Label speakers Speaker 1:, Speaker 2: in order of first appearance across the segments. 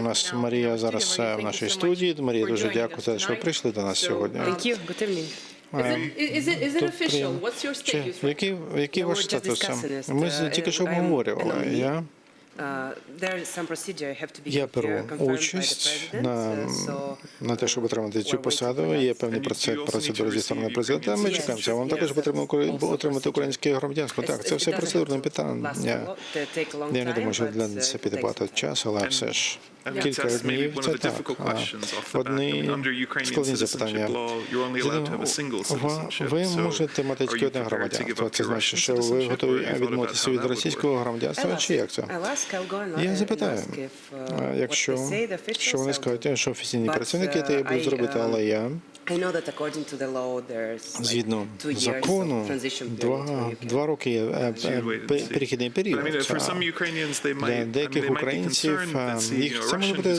Speaker 1: У нас Марія зараз в нашій студії. Марія, дуже дякую за те, що ви прийшли до нас сьогодні. Ем, який, який ваш статус? Ми
Speaker 2: Uh,
Speaker 1: тільки що обговорювали. Я,
Speaker 2: Uh,
Speaker 1: я беру участь на,
Speaker 2: uh,
Speaker 1: на те, щоб отримати цю посаду. Є певні процес- процедури зі сторони президента. Ми
Speaker 2: Ukrainian
Speaker 1: чекаємося. Вам також потрібно отримати українське громадянство. Так, це все процедурне питання. Я не думаю, що для це піде багато часу, але все ж кілька днів
Speaker 3: one
Speaker 1: це
Speaker 3: of the
Speaker 1: так. Одні
Speaker 3: mean, under Ukrainian
Speaker 1: складні запитання.
Speaker 3: law, you're only allowed to have a single
Speaker 1: Ви-
Speaker 3: citizenship.
Speaker 1: Ви
Speaker 3: So
Speaker 1: можете мати
Speaker 3: are
Speaker 1: тільки
Speaker 3: you
Speaker 1: одне громадянство. Це значить,
Speaker 3: Russian
Speaker 1: що ви готові відмовитися
Speaker 3: how
Speaker 1: від російського громадянства, чи як це? Я запитаю,
Speaker 2: uh,
Speaker 1: якщо
Speaker 2: they say, the officials,
Speaker 1: що вони скажуть, що офіційні
Speaker 2: But,
Speaker 1: працівники, то я
Speaker 2: uh,
Speaker 1: буду
Speaker 2: I,
Speaker 1: зробити,
Speaker 2: um,
Speaker 1: але я
Speaker 2: I know that according to the law, there's
Speaker 1: згідно
Speaker 2: two years of
Speaker 1: закону
Speaker 2: transition period
Speaker 1: два, два роки є е, е, перехідний
Speaker 3: I
Speaker 1: період.
Speaker 3: mean, for some Ukrainians, they might,
Speaker 1: Для деяких
Speaker 3: be
Speaker 1: українців е, їх це може бути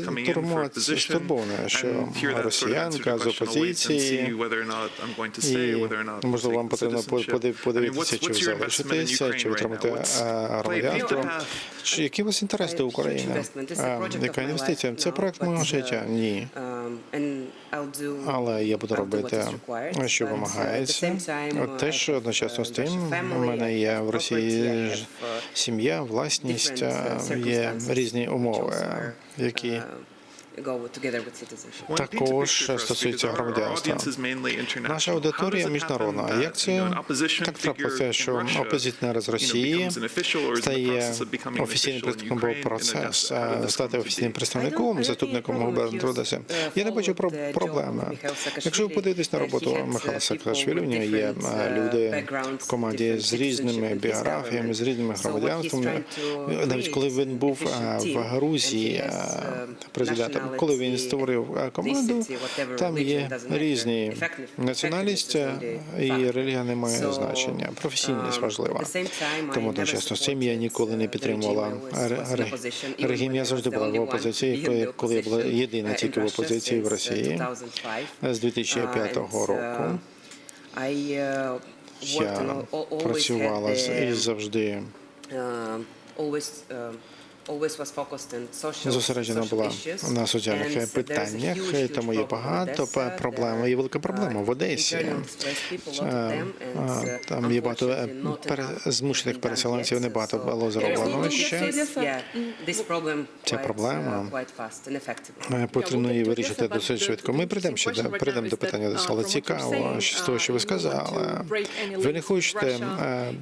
Speaker 1: стурбоване, що росіянка з опозиції,
Speaker 3: whether or not I'm going to stay,
Speaker 1: і
Speaker 3: whether or not
Speaker 1: можливо вам потрібно подивитися, чи ви
Speaker 3: what's your investment in
Speaker 1: залишитеся,
Speaker 3: Ukraine
Speaker 1: чи отримати е,
Speaker 3: play
Speaker 1: громадянство. Чи які у вас Е,
Speaker 2: project of
Speaker 1: Яка інвестиція? Це проект мого
Speaker 2: uh,
Speaker 1: життя? Ні.
Speaker 2: Um,
Speaker 1: Але я буду робити, що
Speaker 2: uh,
Speaker 1: вимагається. От
Speaker 2: uh,
Speaker 1: те, що одночасно
Speaker 2: uh,
Speaker 1: з тим, у мене є в Росії
Speaker 2: uh,
Speaker 1: сім'я, власність,
Speaker 2: uh,
Speaker 1: е, є різні умови, які також стосується громадянства. Наша аудиторія міжнародна. А як це так трапилося, що опозиціонер з Росії стає офіційним представником або процес е, стати офіційним представником, заступником губернатора Одеси. Я не бачу про- проблеми. Якщо ви подивитесь на роботу Михайла Саакашвілі, у нього є е, люди в команді з різними біографіями, з різними громадянствами. Навіть коли він був е, в Грузії е, президентом, коли він створив е, команду, там є різні національність е, і релігія не має значення. Професійність важлива. Тому одночасно з цим я ніколи не підтримувала ре- ре- режим. Я завжди була в опозиції, коли- я була єдина тільки в опозиції в Росії з 2005 року. Я працювала і завжди зосереджена була на соціальних питаннях, тому є багато проблем. Є велика проблема в Одесі. Е, Там є багато е, пере- змушених переселенців, небагато було зроблено ще. Ця проблема Е, Потрібно її вирішити досить швидко. Ми прийдемо ще до прийдемо до питання Одеси, але цікаво що з того, що ви сказали. Ви не хочете е,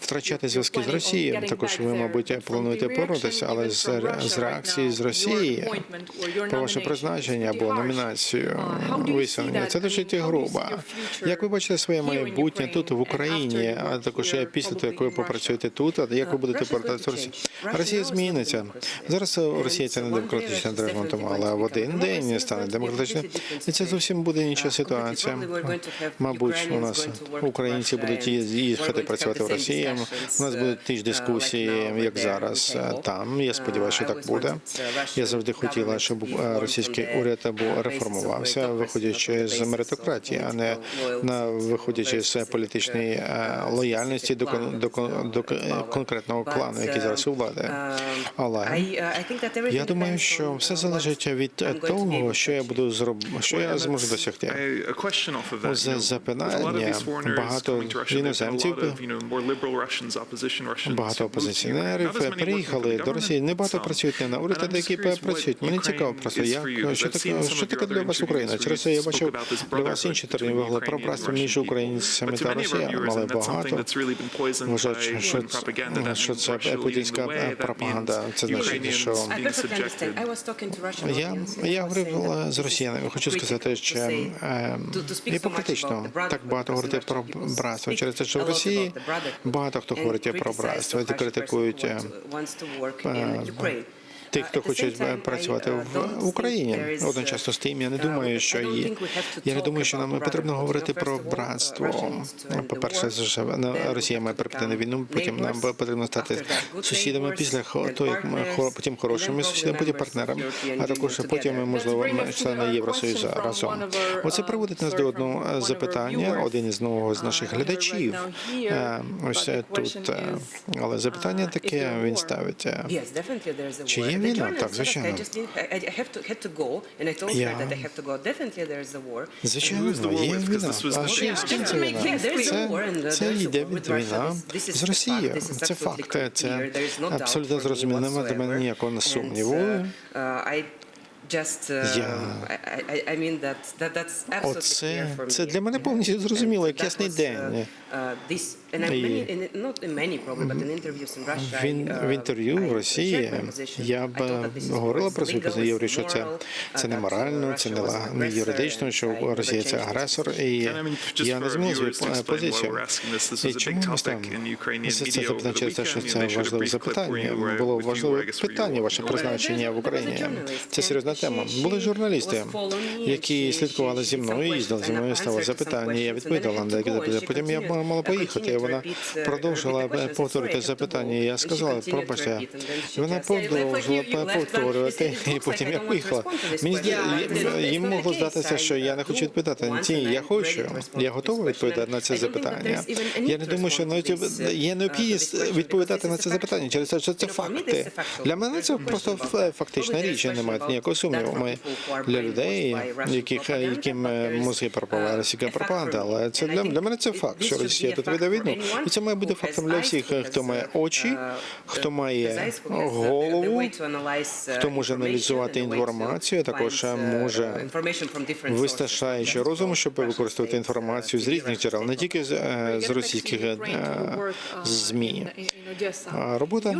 Speaker 1: втрачати зв'язки з Росією. Також ви, мабуть, плануєте повернутися, але з, з реакції з Росії про ваше призначення або номінацію висунення. Це досить грубо. Як ви бачите своє майбутнє тут в Україні, а також і після того, як ви попрацюєте тут, а як ви будете повертатися в Росію? Росія зміниться. Зараз Росія це не демократична держава, але в один день стане демократичною. І це зовсім буде інша ситуація. Мабуть, у нас українці будуть їхати працювати в Росії. У нас будуть ті ж дискусії, як зараз там. Я сподіваюся, що так буде. Я завжди хотіла, щоб е, російський уряд або реформувався, виходячи з меритократії, а не на виходячи з політичної е, лояльності до до до к- конкретного клану, який зараз у влади. Але я думаю, що все залежить від того, що я буду зроб... що я зможу досягти.
Speaker 3: These foreigners
Speaker 1: Багато іноземців, Багато опозиціонерів
Speaker 3: for
Speaker 1: приїхали до Росії.
Speaker 3: government,
Speaker 1: Небагато працюють не на уряд,
Speaker 3: I'm
Speaker 1: а деякі
Speaker 3: just
Speaker 1: працюють. Мені цікаво просто, як що таке, що таке для вас Україна? Через це я бачив для вас інші говорили про братство між українцями та
Speaker 3: many
Speaker 1: росіянами, але багато вважають, що, що це путінська пропаганда. Це значить, що я, я говорив е, з росіянами. Хочу сказати, що е, гіпокритично так багато говорити про братство через те, що в Росії багато хто говорить про братство, і критикують е, тих, хто хоче працювати в Україні. Одночасно з тим, я не думаю, що є. Я не думаю, що нам потрібно говорити про братство. По-перше, ж, на- Росія має припинити війну, потім нам потрібно стати сусідами після того, як ми потім хорошими сусідами, потім партнерами, а також потім можливо члени Євросоюзу разом. Оце приводить нас до одного запитання. Один із нового з наших глядачів. Е, Ось е, тут, е, але запитання таке він ставить. е, Чи є Є
Speaker 2: the
Speaker 1: війна, так, звичайно.
Speaker 2: I just didn't, I, I have to, had to go, and I told
Speaker 1: Я-
Speaker 2: her that I have to go. Definitely there is a war.
Speaker 1: Звичайно,
Speaker 3: Who's the war
Speaker 1: є війна.
Speaker 3: this was
Speaker 1: А ще
Speaker 2: make
Speaker 1: війна?
Speaker 2: clear, there is a
Speaker 1: Це,
Speaker 2: war and, uh,
Speaker 1: це
Speaker 2: there is a
Speaker 1: йде від війна
Speaker 2: This- this is
Speaker 1: з
Speaker 2: the
Speaker 1: Росією. Це факт. Це абсолютно зрозуміло. Нема до мене
Speaker 2: whatsoever.
Speaker 1: ніякого сумніву.
Speaker 2: uh, uh, I just, uh, I, I, mean that, that that's absolutely
Speaker 1: Оце-
Speaker 2: clear for me.
Speaker 1: це для мене повністю зрозуміло, як ясний день.
Speaker 2: Uh, uh, and
Speaker 1: І-
Speaker 2: many, in, not in many probably, but in interviews in Russia,
Speaker 1: Він
Speaker 2: uh,
Speaker 1: в інтерв'ю в Росії я б говорила про свою позицію. Говорю, що це,
Speaker 2: immoral,
Speaker 1: це
Speaker 2: uh,
Speaker 1: не
Speaker 2: uh,
Speaker 1: морально, це не, не юридично, що Росія це агресор, і я не змінив свою позицію. І чому ми ставимо? Це, запитання через те, що це важливе запитання. Було важливе питання, ваше призначення в Україні. Це серйозна тема. Були журналісти, які слідкували зі мною, їздили зі мною, ставили запитання. Я відповідала на деякі запитання. Потім я мала поїхати, вона продовжила повторити запитання. Я сказала, пробачте. Вона продовжила повторювати, і потім я поїхала. Мені їм могло здатися, що я не хочу відповідати. Ні, я хочу. Я готова відповідати на це запитання. Я не думаю, що навіть є необхідність відповідати на це запитання через те, що це факти. Для мене це просто фактична річ, немає ніякого сумніву. Ми для людей, яких яким е, мозги пропала російська пропаганда, але це для, для мене це факт, що Росія тут веде війну. І це має бути фактом для всіх, хто має очі, хто має голову, хто може аналізувати інформацію, а також може вистачаючи розуму, щоб використовувати інформацію з різних джерел, не тільки з, е, російських е, змі. Робота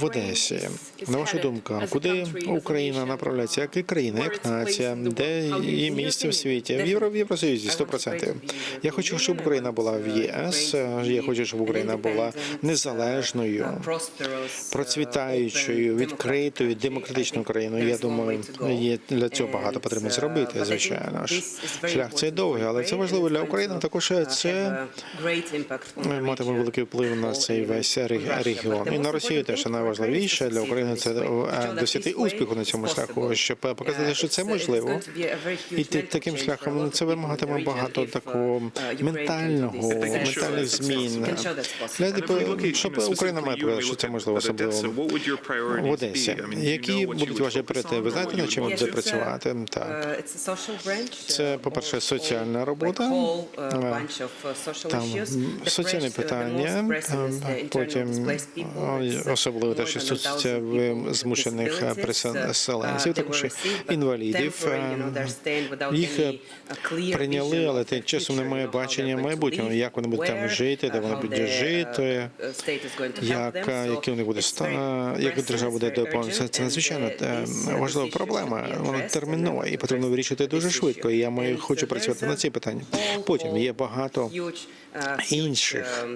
Speaker 1: в, Одесі. На вашу думку, куди Україна направляється? Як і країна, як нація, де її місце в світі? В Євросоюзі 100%. Я хочу, щоб Україна була в ЄС. Я хочу, щоб Україна була незалежною, процвітаючою, відкритою, демократичною країною. Я думаю, є для цього багато потрібно зробити. Звичайно ж, шлях цей довгий, але це важливо для України. Також це матиме великий вплив на цей весь ре- регіон. І на Росію теж найважливіше для України це е, досягти успіху на цьому шляху, щоб показати, що це можливо. Іти таким шляхом це вимагатиме багато такого ментального ментальних змін. Щоб Україна має показати, що це можливо, особливо в Одесі. Які будуть ваші пріоритети? Ви знаєте, над чим ви будете працювати? Так. Це, по-перше, соціальна робота, там соціальні питання, потім особливо те, що стосується змушених переселенців, також інвалідів. Їх прийняли, але тим часом немає бачення майбутнього, як вони будуть там жити, де вони будуть жити, як, які у них буде ста, як держава буде допомагати. Це, надзвичайно е, важлива проблема. Вона термінова і потрібно вирішити дуже швидко. І я маю хочу працювати на ці питання. Потім є багато інших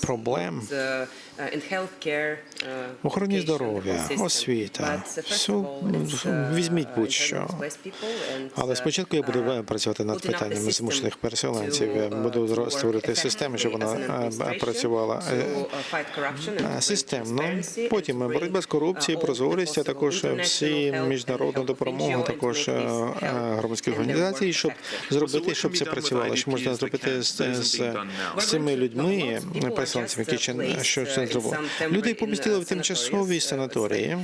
Speaker 1: проблем в охороні здоров'я, освіта. Все, візьміть будь-що. Але спочатку я буду працювати над питаннями змушених переселенців. Я буду створити систему, щоб вона е, працювала е, е, системно. Потім боротьба з корупцією, прозорість, а також всі міжнародна допомога, також громадські організації, щоб зробити, щоб це працювало. Що можна зробити з цими людьми, переселенцями, які що це зробили. Людей помістили в тимчасові санаторії,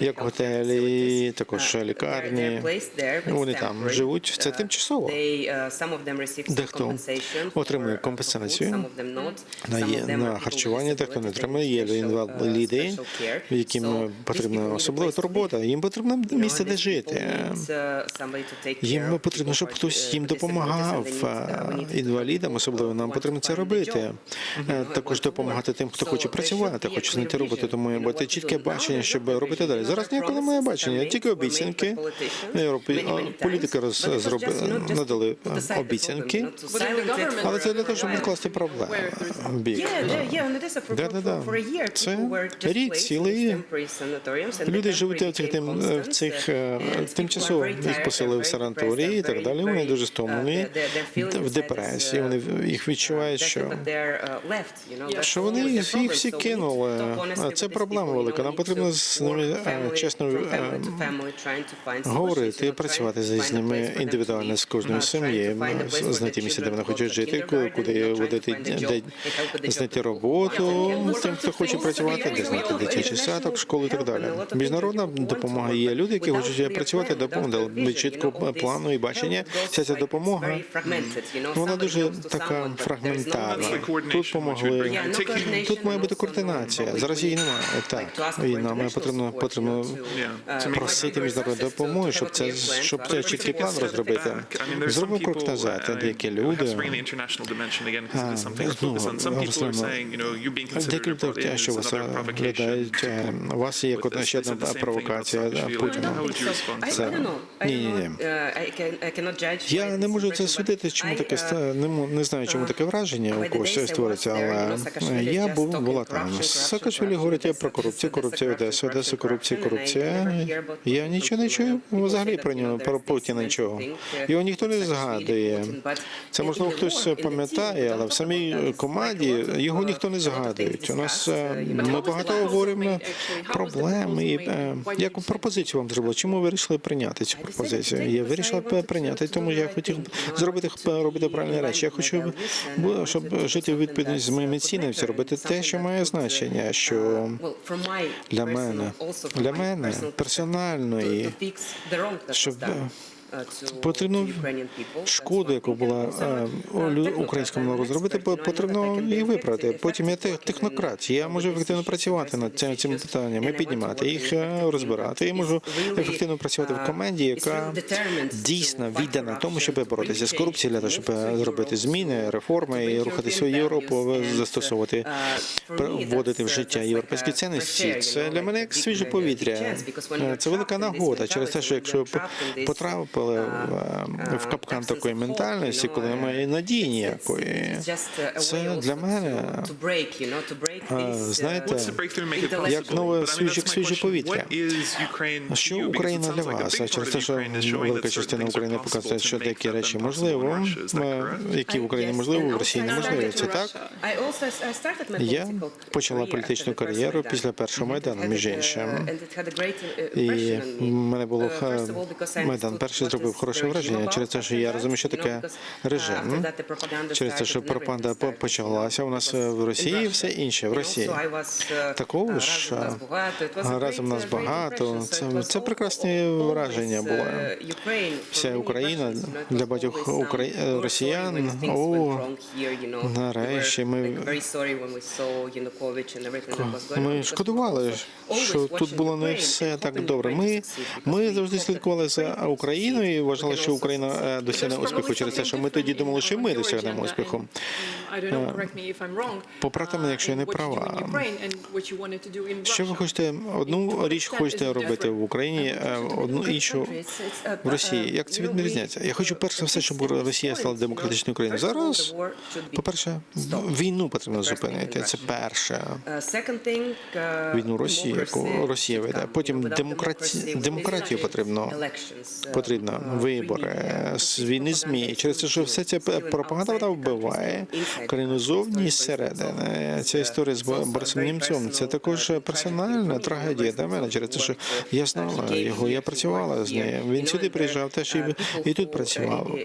Speaker 1: як готелі, також лікарні. Вони там живуть. Це тимчасово. Дехто отримує компенсацію на на харчування, дехто не отримує. Є інваліди, яким потрібна особлива турбота. Їм потрібно місце, де жити. Їм потрібно, щоб хтось їм допомагав. Інвалідам, особливо нам потрібно це робити. Також допомагати тим, хто хоче працювати, хоче знайти роботу. Тому має бути чітке бачення, щоб робити далі. Зараз ніякого немає бачення, тільки обіцянки. Європі- Політики роз надали обіцянки, але це для того, щоб відкласти проблеми. Бік. Да-да-да. Це рік цілий. Люди живуть в цих цих е, тимчасово їх поселили в санаторії і так далі. Вони дуже стомлені в депресії. Вони їх відчувають, що
Speaker 2: uh,
Speaker 1: що вони їх всі кинули. А Це проблема велика. Нам потрібно з ними е, чесно е, говорити і працювати з ними індивідуально з кожної
Speaker 2: uh, where
Speaker 1: знайти місце, де вони хочуть жити, куди водити де- знайти роботу, тим, хто хоче працювати, де знайти дитячий садок, школу і так далі. Міжнародна допомога є. Люди, які хочуть працювати, допомогли без чіткого плану і бачення. Вся ця допомога вона дуже така фрагментарна. Тут помогли. Тут має бути координація. Зараз її немає. Так, і нам потрібно потрібно просити міжнародну допомогу, щоб це щоб це чіткий план розробити. Зробимо крок назад. Деякі люди ну, декілька те, що вас розглядають. е, У вас є одна ще одна провокація Путіна. Це ні, ні, ні. Я не можу це судити, чому таке ста- не не знаю, чому таке враження у когось створиться, але я був була там. Саакашвілі говорить про корупцію, корупція Одеса, Одеса, корупція, корупція. Я нічого не чую взагалі про нього, про Путіна нічого. Його ніхто не згадує. Це можливо хтось пам'ятає, але в самій команді його ніхто не згадує. У нас е, ми багато говоримо проблеми. І, е, яку пропозицію вам зробили? Чому ви вирішили прийняти цю пропозицію? Я вирішила прийняти, тому я хотів зробити робити правильні речі. Я хочу, бу- щоб жити у відповідність з моїми цінностями, робити те, що має значення. Що для мене, для мене персонально і щоб, потрібно шкоду, яку була е, українському народу зробити, по- потрібно її виправити. Потім я те- технократ. Я можу ефективно працювати над цим- цими питаннями, піднімати їх, е, розбирати. Я можу ефективно працювати в команді, яка дійсно віддана тому, щоб боротися з корупцією, для того, щоб е, зробити зміни, реформи і рухатися в Європу, застосовувати, вводити в життя європейські цінності. Це для мене як свіже повітря. Це велика нагода через те, що якщо п- потрапили в, в капкан такої ментальності, коли немає надії ніякої, це для мене, знаєте, як нове свіже, свіже повітря. Що Україна для вас? А через те, що велика частина України показує, що деякі речі можливо, які в Україні можливо, в Росії неможливо. Це так? Я почала політичну кар'єру після першого майдану, між іншим. І в мене було майдан перший зробив хороше враження через те, що я розумію, що таке режим. Через те, що пропаганда почалася у нас е, в Росії, і все інше в Росії. Такого ж разом нас багато. Це це прекрасні враження було. Вся Україна для багатьох укра- росіян. О, нарешті ми ми шкодували, що тут було не все так добре. Ми ми завжди слідкували за Україною і вважали, що Україна е, досягне успіху через те, що ми тоді думали, що ми досягнемо успіху. Поправте мене, якщо я не права. Що ви хочете одну річ хочете робити в Україні, е, одну іншу в Росії? Як це відрізняється? Я хочу перш за все, щоб Росія стала демократичною країною. Зараз, по-перше, війну потрібно зупинити. Це перше. Війну Росії, яку Росія веде. Потім демократі... демократію потрібно потрібно вибори з війни змі. Через те, що все ця пропаганда вона вбиває країну зовні і зсередини. Ця історія з Борисом Німцем це також персональна трагедія для мене. Через те, що я знала його, я працювала з ним. Він сюди приїжджав теж і, і тут працював.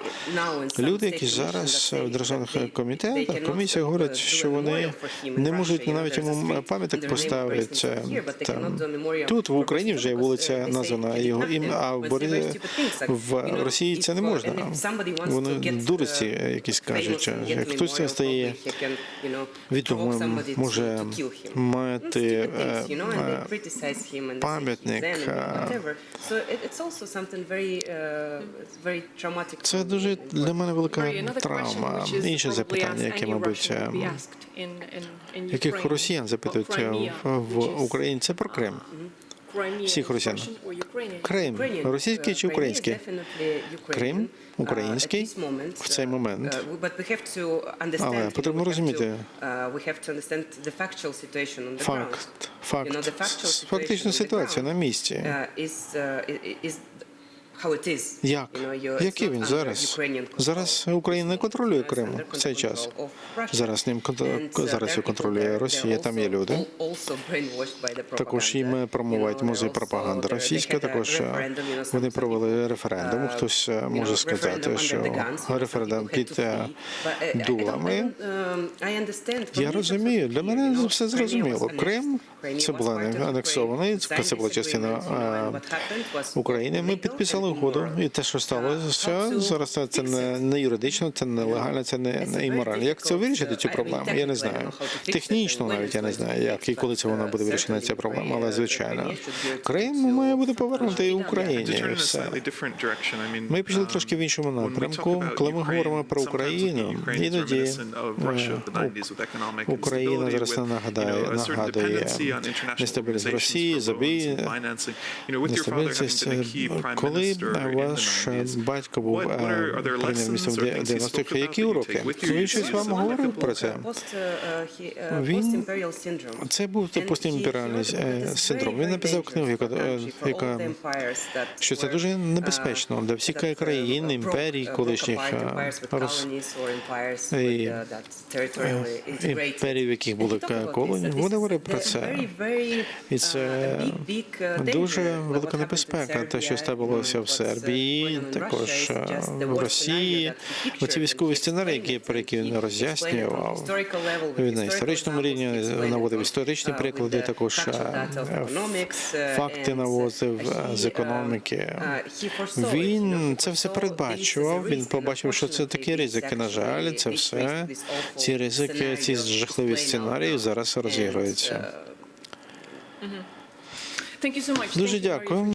Speaker 1: Люди, які зараз в державних комітетах, комісіях говорять, що вони не можуть навіть йому пам'яток поставити. Там тут в Україні вже вулиця названа його ім, а в Борисі в Росії це не можна. Вони дурості якісь кажуть. Як хтось це стає відомим, може мати е, е, пам'ятник. е, Це дуже для мене велика травма. Інше запитання, яке, мабуть, е, яких росіян запитують е, в в Україні, це про Крим.
Speaker 4: Всіх росіян.
Speaker 1: Крим російський чи український? Крим український в цей момент.
Speaker 2: Але потрібно розуміти
Speaker 1: Факт, факт, фактичну ситуацію на місці. Як? Який він зараз? Зараз Україна не контролює Крим в цей час. Зараз ним
Speaker 2: uh,
Speaker 1: зараз його контролює Росія. Там є люди. Також їм музей
Speaker 2: they're
Speaker 1: пропаганда російська. Також е, вони провели референдум. Хтось е,
Speaker 2: uh,
Speaker 1: може сказати, що референдум під е,
Speaker 2: uh,
Speaker 1: дулами.
Speaker 2: Um,
Speaker 1: Я розумію, для мене все зрозуміло. Крим це була і
Speaker 2: Ukraine.
Speaker 1: це була частина е, України. Ми підписали угоду, і те, що сталося, зараз це- не, не юридично, це не легально, це не, не іморально. Як це вирішити цю проблему? Я не знаю. Технічно навіть я не знаю, як і коли це вона буде вирішена ця проблема, але звичайно, Крим має бути повернутий Україні. і все. Ми пішли
Speaker 3: um,
Speaker 1: трошки в іншому напрямку. Коли ми говоримо про Україну, іноді е,
Speaker 3: 90s with economic
Speaker 1: Україна зараз
Speaker 3: you
Speaker 1: нагадає, нагадує нестабільність Росії, забій, нестабільність.
Speaker 3: prime
Speaker 1: Коли ваш
Speaker 3: 90s,
Speaker 1: батько був прем'єр-міністром
Speaker 3: or things he
Speaker 1: 90-х,
Speaker 3: spoke about
Speaker 1: які уроки? Він щось вам говорив про це?
Speaker 2: uh, uh, uh,
Speaker 1: Він-. Це був постімперіальний синдром. Він написав книгу, яка, яка що це дуже
Speaker 2: uh,
Speaker 1: небезпечно для всіх
Speaker 2: uh,
Speaker 1: країн, імперій,
Speaker 2: uh,
Speaker 1: колишніх е,
Speaker 2: uh, integrated.
Speaker 1: імперій, в яких були
Speaker 2: that
Speaker 1: Вони говорять про це. І
Speaker 2: uh,
Speaker 1: це
Speaker 2: uh,
Speaker 1: дуже велика небезпека, те, що сталося в
Speaker 2: uh,
Speaker 1: Сербії, також е, в Росії. Оці військові сценарії, які про які він роз'яснював. Він на історичному рівні наводив історичні
Speaker 2: uh,
Speaker 1: приклади, також е,
Speaker 2: uh,
Speaker 1: факти навозив
Speaker 2: uh,
Speaker 1: е, з економіки.
Speaker 2: uh,
Speaker 1: Він це все передбачував. Він побачив, що це такі ризики. На жаль, це все ці ризики, ці жахливі сценарії зараз розігруються.
Speaker 2: uh,
Speaker 4: much.
Speaker 1: Дуже дякую.